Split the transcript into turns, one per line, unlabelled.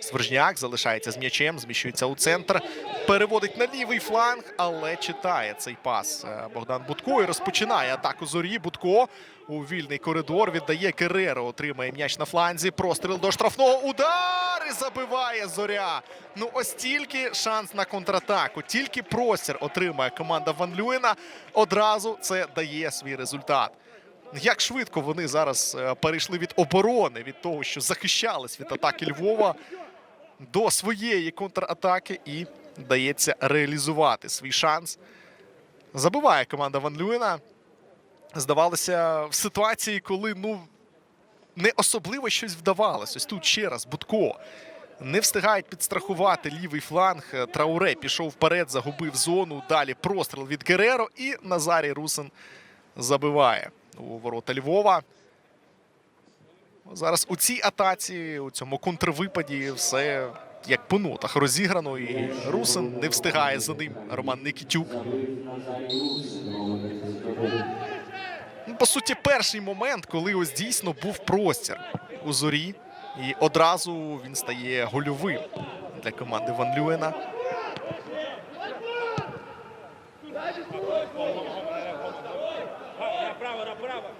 Свержняк залишається з м'ячем, зміщується у центр, переводить на лівий фланг, але читає цей пас е, Богдан Будко і розпочинає атаку зорі. Будко у вільний коридор віддає Кереро, отримає м'яч на фланзі. Простріл до штрафного. Удар і забиває зоря. Ну ось тільки шанс на контратаку, тільки простір отримає команда Ван Люєна. Одразу це дає свій результат. Як швидко вони зараз е, перейшли від оборони, від того, що захищались від атаки Львова до своєї контратаки і вдається реалізувати свій шанс. Забиває команда Ван Люєна. Здавалося, в ситуації, коли ну не особливо щось вдавалось. Ось тут ще раз Будко. Не встигають підстрахувати лівий фланг. Трауре пішов вперед, загубив зону. Далі простріл від Гереро. І Назарій Русин забиває у ворота Львова. Зараз у цій атаці, у цьому контрвипаді, все як по нотах розіграно. І Русин не встигає за ним. Роман Никітюк. Ну, по суті, перший момент, коли ось дійсно був простір у зорі, і одразу він стає гольовим для команди Ван Люена справа.